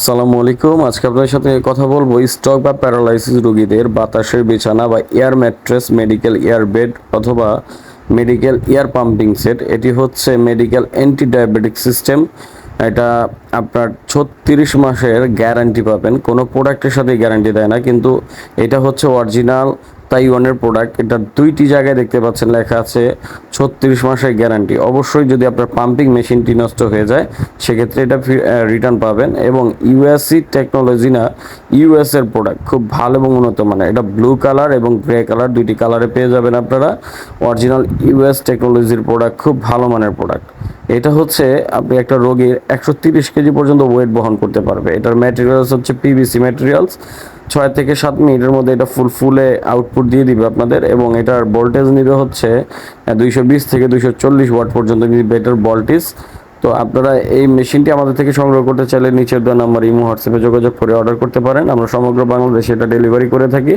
আসসালামু আলাইকুম। আজকে আপনাদের সাথে কথা বলব স্ট্রোক বা প্যারালাইসিস রোগীদের বাতাসের বিছানা বা air mattress medical air bed অথবা মেডিকেল এয়ার পাম্পিং সেট এটি হচ্ছে মেডিকেল অ্যান্টি ডায়াবেটিক সিস্টেম এটা আপনার ছত্রিশ মাসের গ্যারান্টি পাবেন। কোনো প্রোডাক্টের সাথে গ্যারান্টি দেয় না, কিন্তু এটা হচ্ছে অরিজিনাল তাইওয়ানের প্রোডাক্ট এটা দুইটি জায়গায় দেখতে পাচ্ছেন, লেখা আছে ছত্রিশ মাসের গ্যারান্টি অবশ্যই যদি আপনার পাম্পিং মেশিনটি নষ্ট হয়ে যায়, সেক্ষেত্রে এটা রিটার্ন পাবেন। এবং ইউএসসি টেকনোলজি না ইউএস এর প্রোডাক্ট খুব ভালো এবং উন্নত মানের। এটা ব্লু কালার এবং গ্রে কালার দুইটি কালারে পেয়ে যাবেন আপনারা। অরিজিনাল ইউএস টেকনোলজির প্রোডাক্ট খুব ভালো মানের প্রোডাক্ট এটা হচ্ছে আপনি একটা রোগীর একশো তিরিশ কেজি পর্যন্ত ওয়েট বহন করতে পারবে। এটার ম্যাটেরিয়ালস হচ্ছে পিভিসি ম্যাটেরিয়ালস ছয় থেকে সাত মিনিটের মধ্যে এটা ফুল ফুলে আউটপুট দিয়ে দিবে আপনাদের এবং এটার ভোল্টেজ নিবে হচ্ছে দুইশো বিশ থেকে দুইশো চল্লিশ ওয়াট পর্যন্ত নিবে এটার ভোল্টেজ তো আপনারা এই মেশিনটি আমাদের থেকে সংগ্রহ করতে চাইলে নিচের দেওয়া নাম্বার ইমো, হোয়াটসঅ্যাপে যোগাযোগ করে অর্ডার করতে পারেন। আমরা সমগ্র বাংলাদেশে এটা ডেলিভারি করে থাকি।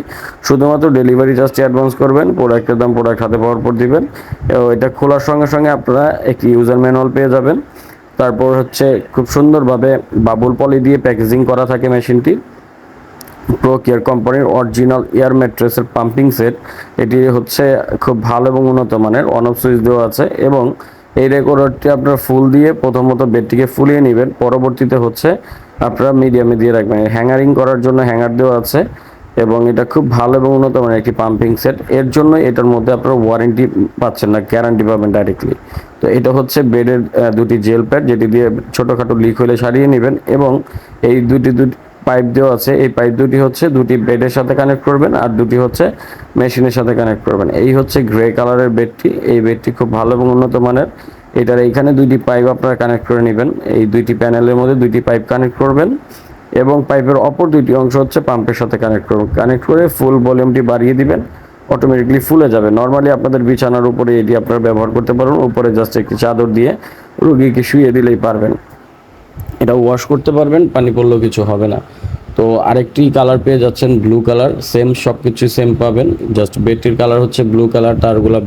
শুধুমাত্র ডেলিভারি চার্জটি অ্যাডভান্স করবেন প্রোডাক্টের দাম প্রোডাক্ট হাতে পাওয়ার পর দিবেন। এটা খোলার সঙ্গে সঙ্গে আপনারা একটি ইউজার ম্যানুয়াল পেয়ে যাবেন। তারপর হচ্ছে খুব সুন্দরভাবে বাবুল পলি দিয়ে প্যাকেজিং করা থাকে মেশিনটি। প্রো কেয়ার কোম্পানির অরিজিনাল এয়ার ম্যাট্রেসের পাম্পিং সেট এটি হচ্ছে খুব ভালো এবং উন্নত মানের। অন অফ সুইচ দেওয়া আছে এবং এই রেকর্ডারটি আপনার ফুল দিয়ে প্রথমত বেডটিকে ফুলিয়ে নেবেন। পরবর্তীতে হচ্ছে আপনারা মিডিয়ামে দিয়ে রাখবেন। হ্যাঙ্গারিং করার জন্য হ্যাঙ্গার দেওয়া আছে এবং এটা খুব ভালো এবং উন্নত মানের একটি পাম্পিং সেট। এর জন্য এটার মধ্যে আপনারা ওয়ারেন্টি পাচ্ছেন না গ্যারান্টি পাবেন ডাইরেক্টলি তো এটা হচ্ছে বেডের দুটি জেল প্যাড যেটি দিয়ে ছোটোখাটো লিক হলে সারিয়ে নেবেন এবং এই দুটি দুটি পাইপ দেওয়া আছে, এই পাইপ দুটি হচ্ছে দুটি বেডের সাথে কানেক্ট করবেন আর দুটি হচ্ছে মেশিনের সাথে কানেক্ট করবেন। এই হচ্ছে গ্রে কালারের বেডটি, এই বেডটি খুব ভালো এবং উন্নত মানের। এটার এইখানে দুইটি পাইপ আপনারা কানেক্ট করে নেবেন। এই দুইটি প্যানেলের মধ্যে দুইটি পাইপ কানেক্ট করবেন এবং পাইপের অপর দুইটি অংশ হচ্ছে পাম্পের সাথে কানেক্ট করবেন। কানেক্ট করে ফুল ভলিউমটি বাড়িয়ে দিবেন অটোমেটিকলি ফুলে যাবে। নর্মালি আপনাদের বিছানার উপরে এটি আপনারা ব্যবহার করতে পারবেন, উপরে জাস্ট একটি চাদর দিয়ে রুগীকে শুয়ে দিলেই পারবেন। এটা ওয়াশ করতে পারবেন, পানি পড়লেও কিছু হবে না। তো আরেকটি কালার পেয়ে যাচ্ছেন ব্লু কালার সেম সব কিছু সেম পাবেন। জাস্ট বেডটির কালার হচ্ছে ব্লু কালার তারগুলো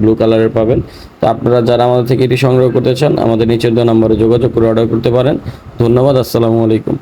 ব্লু কালারের পাবেন। তো আপনারা যারা আমাদের থেকে এটি সংগ্রহ করতে চান, আমাদের নিচের দেওয়া নম্বরে যোগাযোগ করে অর্ডার করতে পারেন। ধন্যবাদ, আসসালামু আলাইকুম।